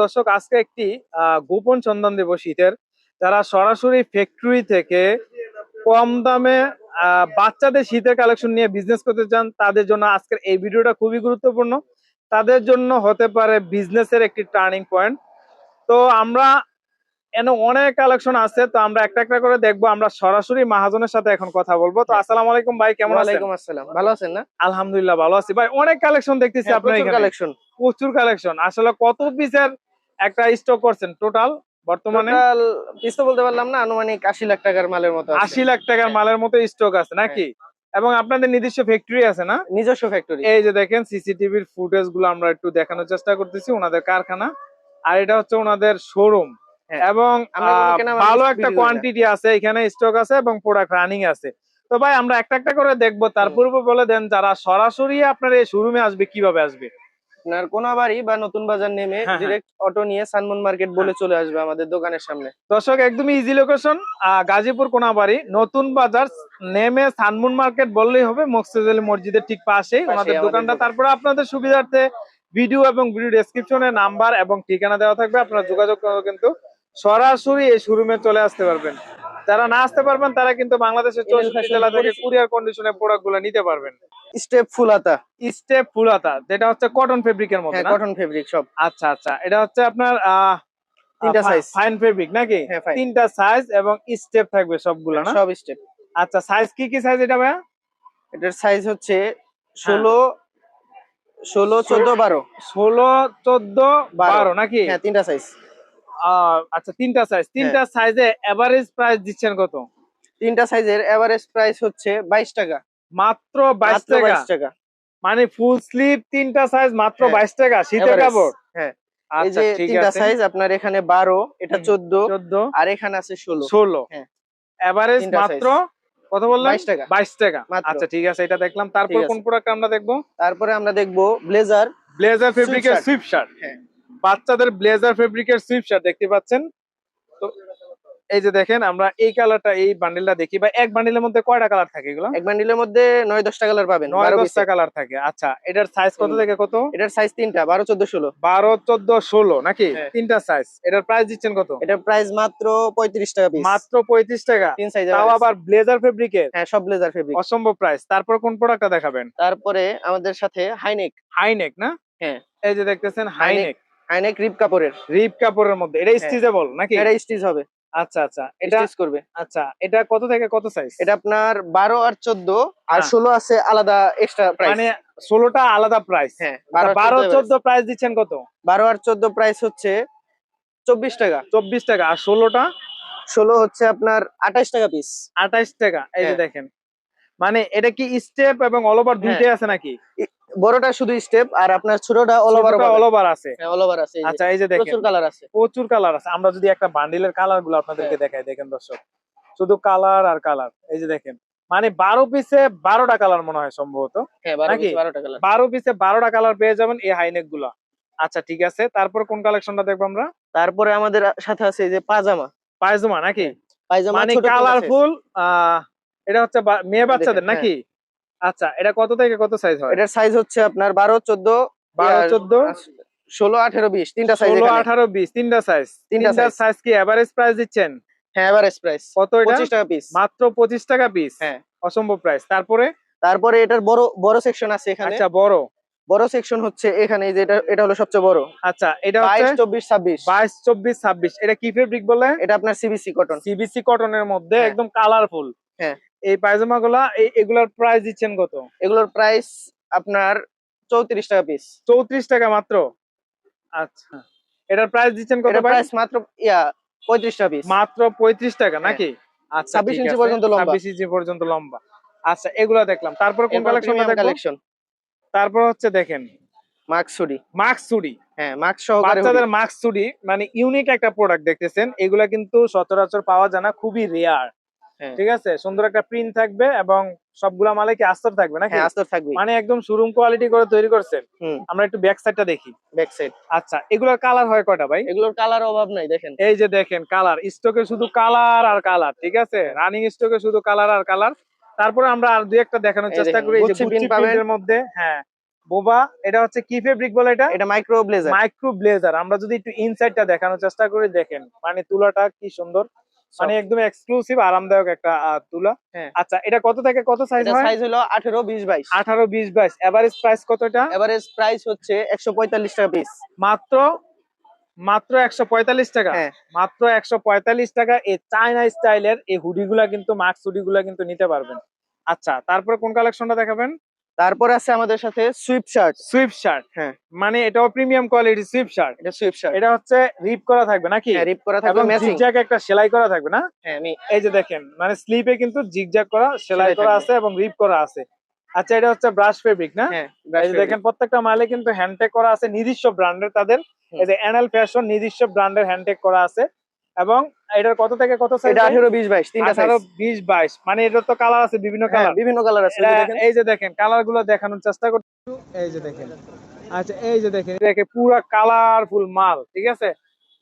দর্শক, আজকে একটি গোপন সন্ধান দেব শীতের যারা সরাসরি ফ্যাক্টরি থেকে কম দামে বাচ্চাদের শীতের কালেকশন নিয়ে বিজনেস করতে চান, তাদের জন্য আজকের এই ভিডিওটা খুবই গুরুত্বপূর্ণ। তাদের জন্য হতে পারে বিজনেসের একটি টার্নিং পয়েন্ট তো আমরা এনে অনেক কালেকশন আছে তো আমরা একটা একটা করে দেখব আমরা সরাসরি মাহাজনের সাথে এখন কথা বলব। তো আসসালাম আলাইকুম ভাই কেমন আলাইকুম আসসালাম। ভালো আছেন না? আলহামদুলিল্লাহ ভালো আছি। ভাই অনেক কালেকশন দেখতেছি হ্যাঁ, আপনার এখানে। কালেকশন প্রচুর কালেকশন আসলে কত পিসের একটা স্টক করছেন টোটাল বর্তমানে? পিস তো বলতে পারলাম না আনুমানিক আশি লাখ টাকার মালের মতো আছে। আশি লাখ টাকার হ্যাঁ। মালের মতো স্টক আছে নাকি? এবং আপনাদের নিজস্ব ফ্যাক্টরি আছে না? নিজস্ব ফ্যাক্টরি এই যে দেখেন সিসিটিভির ফুটেজগুলো আমরা একটু দেখানোর চেষ্টা করতেছি ওনাদের কারখানা। আর এটা হচ্ছে ওনাদের শোরুম হ্যাঁ। এবং কিন্তু কেনা ভালো একটা। কোয়ান্টিটি আছে এখানে স্টক আছে এবং প্রোডাক্ট রানিং আছে। তো ভাই আমরা একটা একটা করে দেখব তার পূর্বে বলে দেন যারা সরাসরি আপনার এই শোরুমে আসবে কীভাবে আসবে? আপনার কোনাবাড়ি বা নতুন বাজার নেমে হ্যাঁ, হ্যাঁ। ডিরেক্ট অটো নিয়ে সানমন মার্কেট বলে চলে আসবে আমাদের দোকানের সামনে। দর্শক একদমই ইজি লোকেশন গাজীপুর কোনাবাড়ি। নতুন বাজার নেমে সানমুন মার্কেট বললেই হবে মসজিদের ঠিক আমাদের দোকানটা তারপরে আপনাদের সুবিধার্থে ভিডিও এবং ভিডিও ডেসক্রিপশনে নাম্বার এবং ঠিকানা দেওয়া থাকবে। আপনারা যোগাযোগ কিন্তু। সরাসরি এই শোরুমে চলে আসতে পারবেন। যারা না আসতে পারবেন তারা কিন্তু বাংলাদেশের চৌষট্টি জেলা থেকে কুরিয়ার কন্ডিশনে প্রোডাক্টগুলো নিতে পারবেন। স্টেপ ফুলাতা স্টেপ ফুলাতা যেটা হচ্ছে কটন ফেব্রিকের মধ্যে হ্যাঁ কটন ফেব্রিক সব। আচ্ছা আচ্ছা এটা হচ্ছে আপনার আহ তিনটা size। ফাইন ফেব্রিক নাকি? হ্যাঁ, তিনটা সাইজ এবং স্টেপ থাকবে সবগুলো না? সব স্টেপ আচ্ছা সাইজ কি কি সাইজ এটা ভাইয়া? এটার সাইজ হচ্ছে হ্যাঁ। ষোলো ষোলো চোদ্দ বারো। ষোলো চোদ্দ বারো। নাকি? হ্যাঁ তিনটা সাইজ আচ্ছা তিনটা সাইজ তিনটা সাইজে এভারেজ প্রাইস দিচ্ছেন কত? তিনটা সাইজের এভারেজ প্রাইস হচ্ছে বাইশ টাকা। মাত্র বাইশ টাকা। টাকা। মানে ফুল স্লিভ তিনটা সাইজ মাত্র হ্যাঁ। বাইশ টাকা শীতের কাপড়? হ্যাঁ। এই আচ্ছা যে তিনটা সাইজ আপনার এখানে বারো এটা। চোদ্দ চোদ্দ। আর এখানে আছে ষোলো। ষোলো। হ্যাঁ। এভারেজ মাত্র কত বললেন? বাইশ টাকা। বাইশ টাকা। আচ্ছা ঠিক আছে এটা দেখলাম। তারপর কোন প্রোডাক্ট আমরা দেখব? তারপরে আমরা দেখব ব্লেজার ব্লেজার ফেব্রিকের। সুইপ শার্ট হ্যাঁ। বাচ্চাদের ব্লেজার ফেব্রিকের সুইপ শার্ট দেখতে পাচ্ছেন? তো এই যে দেখেন আমরা এই কালারটা এই বান্ডিলটা দেখি। বা এক বান্ডিলের মধ্যে কয়টা কালার থাকে এগুলো? এক বান্ডিলের মধ্যে নয় দশটা কালার পাবেন নয় দশটা কালার থাকে। আচ্ছা এটার সাইজ কত থেকে কত? এটার সাইজ তিনটা বারো চোদ্দ ষোলো। বারো চোদ্দ ষোলো নাকি? হ্যাঁ। তিনটা সাইজ এটার প্রাইস দিচ্ছেন কত? এটার প্রাইস মাত্র পঁয়ত্রিশ টাকা মাত্র পঁয়ত্রিশ টাকা। তিন সাইজ তাও আবার ব্লেজার ফেব্রিকের হ্যাঁ সব ব্লেজার ফেব্রিক অসম্ভব প্রাইস তারপর কোন প্রোডাক্টটা দেখাবেন? তারপরে আমাদের সাথে হাইনেক হাইনেক না? হ্যাঁ। এই যে দেখতেছেন হাইনেক হাইনেক রিপ কাপড়ের। রিপ কাপড়ের মধ্যে। এটা হ্যাঁ। স্টিচেবল নাকি? এটা স্টিচ হবে। আচ্ছা আচ্ছা। এটা স্টিচ করবে। আচ্ছা এটা কত থেকে কত সাইজ এটা আপনার বারো আর চোদ্দ আর হ্যাঁ। ষোলো আছে আলাদা এক্সট্রা প্রাইস মানে ষোলোটা আলাদা প্রাইস হ্যাঁ বারো চোদ্দ প্রাইস দিচ্ছেন কত? বারো আর চোদ্দ প্রাইস হচ্ছে চব্বিশ টাকা। চব্বিশ টাকা। আর ষোলোটা? ষোলো হচ্ছে আপনার আঠাশ টাকা পিস আঠাইশ টাকা। এই যে হ্যাঁ। দেখেন। মানে এটা কি স্টেপ এবং অল ওভার দুইটাই আছে নাকি? বড়টা শুধু স্টেপ আর আপনার ছোটটা অল ওভার অল ওভার আছে। অল ওভার আছে আচ্ছা এই যে দেখেন। প্রচুর কালার আছে। প্রচুর কালার আছে। আমরা যদি একটা বান্ডিলের কালারগুলো আপনাদেরকে হ্যাঁ। দেখাই দেখেন দর্শক। শুধু কালার আর কালার এই যে দেখেন। মানে বারো পিসে বারোটা কালার মনে হয় সম্ভবত। হ্যাঁ বারো পিসে বারোটা কালার পেয়ে যাবেন এই হাইনেকগুলা। আচ্ছা ঠিক আছে। তারপর কোন কালেকশনটা দেখব আমরা? তারপরে আমাদের সাথে আছে এই যে পাজামা পায়জামা নাকি? পায়জামা মানে। কালারফুল আহ এটা হচ্ছে মেয়ে বাচ্চাদের নাকি? আচ্ছা এটা কত থেকে কত সাইজ হয়? এটার সাইজ হচ্ছে আপনার বারো চোদ্দ বারো চোদ্দ? ষোলো আঠেরো বিশ তিনটা সাইজ ষোলো আঠারো বিশ তিনটা সাইজ তিনটা সাইজ কি এভারেজ প্রাইস দিচ্ছেন? হ্যাঁ এভারেজ প্রাইস কত এটা? টাকা পিস মাত্র পঁচিশ টাকা পিস হ্যাঁ। অসম্ভব প্রাইস তারপরে? তারপরে এটার বড় বড় সেকশন আছে এখানে। আচ্ছা বড়। বড় সেকশন হচ্ছে এখানে এই যে এটা এটা হলো সবচেয়ে বড়। আচ্ছা এটা বাইশ চব্বিশ ছাব্বিশ। বাইশ চব্বিশ ছাব্বিশ। এটা কি ফেব্রিক বলে? এটা আপনার সিবিসি কটন সিবিসি কটনের মধ্যে হ্যাঁ। একদম কালারফুল হ্যাঁ। এই পায়জামা গুলা এই এগুলার প্রাইস দিচ্ছেন কত? এগুলোর প্রাইস আপনার চৌত্রিশ টাকা পিস চৌত্রিশ টাকা মাত্র? আচ্ছা। এটার প্রাইস দিচ্ছেন কত প্রাইস মাত্র ইয়া পঁয়ত্রিশ টাকা পিস মাত্র পঁয়ত্রিশ টাকা নাকি? আচ্ছা 26 ঠিক ইঞ্চি পর্যন্ত লম্বা। 26 ইঞ্চি পর্যন্ত লম্বা। আচ্ছা এগুলা দেখলাম। তারপর কোন কালেকশনটা দেখব? কালেকশন তারপর হচ্ছে দেখেন। হ্যাঁ সহকারে বাচ্চাদের মানে ইউনিক একটা প্রোডাক্ট দেখতেছেন। এগুলা কিন্তু সচরাচর পাওয়া যায় না খুবই রেয়ার হ্যাঁ। ঠিক আছে? সুন্দর একটা প্রিন্ট থাকবে এবং সবগুলা মালে কি আস্তর থাকবে নাকি? হ্যাঁ আস্তর থাকবে। মানে একদম শোরুম কোয়ালিটি করে তৈরি করছেন। আমরা একটু ব্যাক সাইডটা দেখি। ব্যাক সাইড আচ্ছা এগুলোর কালার হয় কয়টা ভাই? এগুলোর কালার অভাব নাই দেখেন। এই যে দেখেন কালার স্টকে শুধু কালার আর কালার ঠিক আছে? রানিং স্টকে শুধু কালার আর কালার তারপরে আমরা আর দুই একটা দেখানোর চেষ্টা করি এই যে পাবেন। প্রিন্টের মধ্যে। হ্যাঁ। বোবা এটা হচ্ছে কি ফেব্রিক বলে এটা? এটা মাইক্রো ব্লেজার মাইক্রো ব্লেজার আমরা যদি একটু ইনসাইডটা দেখানোর চেষ্টা করি দেখেন মানে তুলাটা কি সুন্দর। মানে একদম এক্সক্লুসিভ আরামদায়ক একটা তুলা। হ্যাঁ। আচ্ছা এটা কত থেকে কত সাইজ হয়? সাইজ হলো আঠেরো বিশ বাইশ। আঠারো বিশ বাইশ। এভারেজ প্রাইস কত এটা? এভারেজ প্রাইস হচ্ছে একশো পঁয়তাল্লিশ টাকা পিস মাত্র মাত্র একশো পঁয়তাল্লিশ টাকা? হ্যাঁ। মাত্র একশো পঁয়তাল্লিশ টাকা। এই চায়না স্টাইলের এই হুডিগুলা কিন্তু মাক্স হুডিগুলা কিন্তু নিতে পারবেন। আচ্ছা তারপরে কোন কালেকশনটা দেখাবেন? তারপরে আছে আমাদের সাথে সুইপ শার্ট সুইফট শার্ট হ্যাঁ। মানে এটাও প্রিমিয়াম কোয়ালিটি সুইফট শার্ট এটা সুইপ শার্ট এটা হচ্ছে রিপ করা থাকবে নাকি? হ্যাঁ রিপ করা থাকবে ম্যাচিং জিগজ্যাগ একটা সেলাই করা থাকবে না? হ্যাঁ আমি এই যে দেখেন মানে স্লিপে কিন্তু জিগজ্যাগ করা সেলাই করা আছে এবং রিপ করা আছে। আচ্ছা এটা হচ্ছে ব্রাশ ফেব্রিক না? হ্যাঁ এই যে দেখেন প্রত্যেকটা মালে কিন্তু হ্যান্ডটেক করা আছে নিজস্ব ব্র্যান্ডের তাদের। এই যে এনএল ফ্যাশন নিজস্ব ব্র্যান্ডের হ্যান্ডটেক করা আছে। এবং এটার কত থেকে কত সাইজ এটা তিনটা সাইজ মানে এটা তো কালার আছে বিভিন্ন হ্যাঁ কালার বিভিন্ন কালার আছে এই যে দেখেন। কালারগুলো দেখানোর চেষ্টা করছি এই যে দেখেন। আচ্ছা এই যে দেখেন দেখে পুরা কালারফুল মাল ঠিক আছে?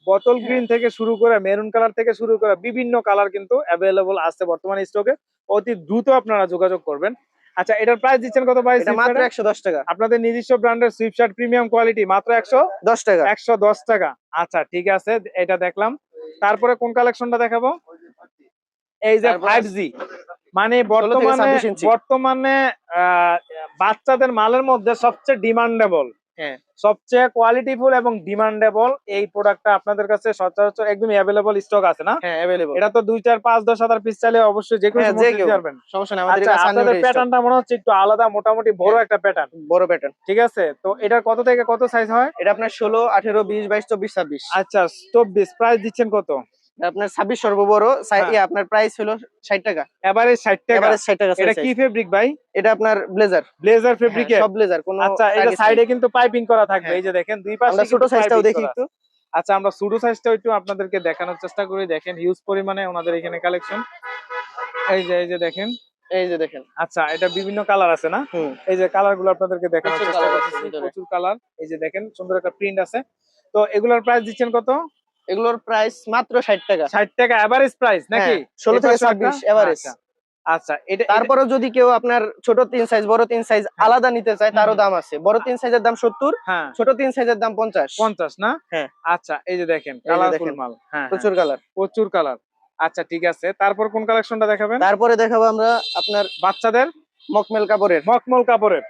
বোতল গ্রিন থেকে শুরু করে মেরুন কালার থেকে শুরু করে বিভিন্ন কালার কিন্তু অ্যাভেলেবল আছে বর্তমানে স্টকে অতি দ্রুত আপনারা যোগাযোগ করবেন। আচ্ছা এটার প্রাইস দিচ্ছেন কত এটা মাত্র একশো দশ টাকা। আপনাদের নিজস্ব ব্র্যান্ডের সুইপশার্ট প্রিমিয়াম কোয়ালিটি মাত্র একশো দশ টাকা। একশো দশ টাকা। আচ্ছা ঠিক আছে এটা দেখলাম। তারপরে কোন কালেকশনটা দেখাবো? এই যে ফাইভ জি মানে বর্তমানে বর্তমানে আহ, বাচ্চাদের মালের মধ্যে সবচেয়ে ডিমান্ডেবল হ্যাঁ। সবচেয়ে কোয়ালিটিফুল এবং ডিমান্ডেবল এই প্রোডাক্টটা আপনাদের কাছে সচরাচর একদম অ্যাভেলেবল স্টক আছে না? হ্যাঁ অ্যাভেলেবল এটা তো দুই চার পাঁচ দশ হাজার পিস চাইলে অবশ্যই যে কোনো হ্যাঁ, দিতে পারবেন। সমস্যা নেই আমাদের আচ্ছা কাছে আপনাদের প্যাটার্নটা মনে হচ্ছে একটু আলাদা মোটামুটি বড় হ্যাঁ। একটা প্যাটার্ন বড় প্যাটার্ন ঠিক আছে? তো এটার কত থেকে কত সাইজ হয়? এটা আপনার ষোলো আঠেরো বিশ বাইশ চব্বিশ ছাব্বিশ। আচ্ছা চব্বিশ। প্রাইস দিচ্ছেন কত? এটা আপনার ছাব্বিশ সর্ববড় হ্যাঁ। আপনার প্রাইস হলো ষাট টাকা। এবারে ষাট টাকা। এভারেজ ষাট টাকা এটা কি ফেব্রিক ভাই? এটা আপনার ব্লেজার ব্লেজার ফেব্রিক সব ব্লেজার কোনো আচ্ছা এটা সাইডে কিন্তু পাইপিং করা থাকবে হ্যাঁ। এই যে দেখেন দুই পাশে আমরা ছোট সাইজটাও দেখি একটু। আচ্ছা আমরা ছোট সাইজটাও একটু আপনাদেরকে দেখানোর চেষ্টা করি। দেখেন হিউজ পরিমাণে ওনাদের এখানে কালেকশন এই যে এই যে দেখেন। এই যে দেখেন। আচ্ছা এটা বিভিন্ন কালার আছে না? এই যে কালারগুলো আপনাদেরকে দেখানোর চেষ্টা ভিতরে। প্রচুর কালার এই যে দেখেন সুন্দর একটা প্রিন্ট আছে। তো এগুলোর প্রাইস দিচ্ছেন কত? এগুলোর প্রাইস মাত্র ষাট টাকা। ষাট টাকা এভারেজ প্রাইস নাকি? হ্যাঁ, 16 থেকে? 26 average। আচ্ছা। আচ্ছা এটা তারপরে যদি কেউ আপনার ছোট তিন সাইজ বড় তিন সাইজ আলাদা নিতে চায় তারও দাম আছে। বড় তিন সাইজের দাম সত্তর হ্যাঁ। ছোট তিন সাইজের দাম পঞ্চাশ। পঞ্চাশ না? হ্যাঁ। আচ্ছা এই যে দেখেন কালারফুল। মাল। হ্যাঁ হ্যাঁ, প্রচুর কালার প্রচুর কালার আচ্ছা ঠিক আছে। তারপর কোন কালেকশনটা দেখাবেন? তারপরে দেখাবো আমরা আপনার বাচ্চাদের? মকমেল কাপড়ের। মকমল কাপড়ের।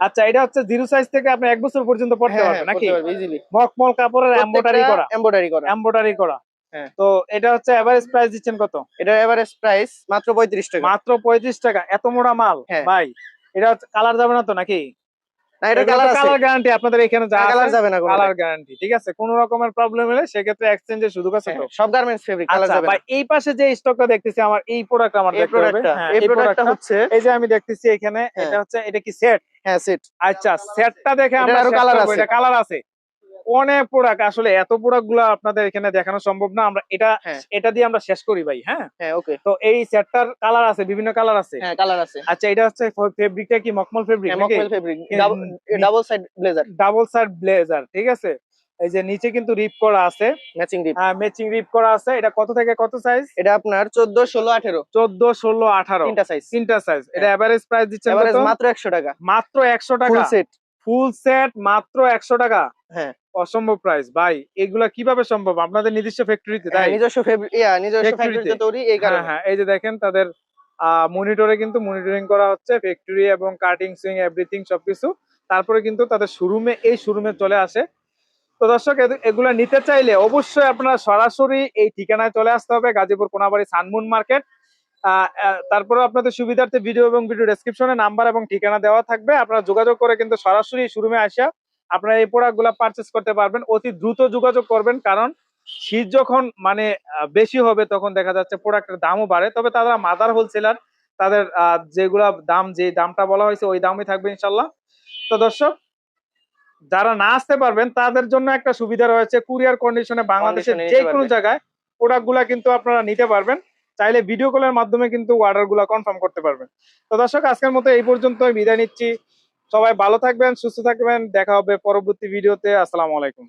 আচ্ছা এটা হচ্ছে জিরো সাইজ থেকে আপনি এক বছর পর্যন্ত পড়তে পারবেন নাকি? ইজিলি মকমল কাপড়ের এমব্রয়ডারি করা। এমব্রয়ডারি করা। এমব্রয়ডারি করা। হ্যাঁ। তো এটা হচ্ছে এভারেজ প্রাইস দিচ্ছেন কত? এটা এভারেজ প্রাইস মাত্র পঁয়ত্রিশ টাকা। মাত্র পঁয়ত্রিশ টাকা। এত মোটা মাল হ্যাঁ। ভাই। এটা হচ্ছে কালার যাবে না তো নাকি? না এটা কালার কালার গ্যারান্টি আপনাদের এখানে যা কালার যাবে না কালার গ্যারান্টি ঠিক আছে? কোন রকমের প্রবলেম হলে সেক্ষেত্রে এক্সচেঞ্জের সুযোগ আছে তো? হ্যাঁ, সব গার্মেন্টস ফেব্রিক কালার আচ্ছা যাবে ভাই এই পাশে যে স্টকটা দেখতেছি আমার এই প্রোডাক্ট আমার এই দেখতে হবে। হ্যাঁ, এই প্রোডাক্টটা প্রোডাক্টটা হচ্ছে এই যে আমি দেখতেছি এখানে হ্যাঁ। এটা হচ্ছে এটা কি সেট হ্যাঁ সেট আচ্ছা সেটটা দেখে এটার আমরা আরও set আছে। কালার আছে। অনেক প্রোডাক্ট আসলে এত প্রোডাক্টগুলো আপনাদের এখানে দেখানো সম্ভব না। আমরা এটা হ্যাঁ। এটা দিয়ে আমরা শেষ করি ভাই হ্যাঁ? হ্যাঁ ওকে তো এই সেটটার কালার আছে বিভিন্ন কালার আছে। হ্যাঁ কালার আছে। আচ্ছা এটা হচ্ছে ফেব্রিকটা কি? মকমল ফেব্রিক হ্যাঁ মকমেল fabric double side blazer double side blazer ঠিক আছে? এই যে নিচে কিন্তু রিপ করা আছে। ম্যাচিং রিপ হ্যাঁ ম্যাচিং রিপ করা আছে। এটা কত থেকে কত সাইজ এটা আপনার চোদ্দ ষোলো আঠেরো। চোদ্দ ষোলো আঠারো। তিনটা সাইজ তিনটা সাইজ এটা এভারেজ প্রাইস দিচ্ছেন এভারেজ মাত্র একশো টাকা। মাত্র একশো ফুল টাকা সেট ফুল সেট মাত্র একশো টাকা। হ্যাঁ। অসম্ভব প্রাইস ভাই এগুলা কীভাবে সম্ভব? আপনাদের নিজস্ব ফ্যাক্টরিতে তাই? নিজস্ব ফেব্রিক নিজস্ব Factory ফ্যাক্টরিতে তৈরি এই হ্যাঁ কারণে। হ্যাঁ এই যে দেখেন তাদের মনিটরে কিন্তু মনিটরিং করা হচ্ছে ফ্যাক্টরি এবং কাটিং সুইং এভরিথিং সবকিছু। তারপরে কিন্তু তাদের শোরুমে এই শোরুমে চলে আসে। তো দর্শক এগুলা নিতে চাইলে অবশ্যই আপনারা সরাসরি এই ঠিকানায় চলে আসতে হবে গাজীপুর কোনাবাড়ি সানমুন মার্কেট। তারপরে আপনাদের সুবিধার্থে ভিডিও এবং ভিডিও ডেসক্রিপশনে নাম্বার এবং ঠিকানা দেওয়া থাকবে। আপনারা যোগাযোগ করে কিন্তু সরাসরি শোরুমে আসা আপনারা এই প্রোডাক্টগুলা পারচেস করতে পারবেন। অতি দ্রুত যোগাযোগ করবেন কারণ শীত যখন মানে বেশি হবে তখন দেখা যাচ্ছে প্রোডাক্টের দামও বাড়ে। তবে তারা মাদার হোলসেলার তাদের আহ, যেগুলা দাম যে দামটা বলা হয়েছে ওই দামই থাকবে ইনশাল্লাহ তো দর্শক যারা না আসতে পারবেন তাদের জন্য একটা সুবিধা রয়েছে। কুরিয়ার কন্ডিশনে বাংলাদেশের যে কোনো জায়গায় প্রোডাক্টগুলা কিন্তু আপনারা নিতে পারবেন। চাইলে ভিডিও কলের মাধ্যমে কিন্তু অর্ডারগুলো কনফার্ম করতে পারবেন। তো দর্শক, আজকের মতো এই পর্যন্ত বিদায় নিচ্ছি। সবাই ভালো থাকবেন, সুস্থ থাকবেন, দেখা হবে পরবর্তী ভিডিওতে আসসালামু আলাইকুম।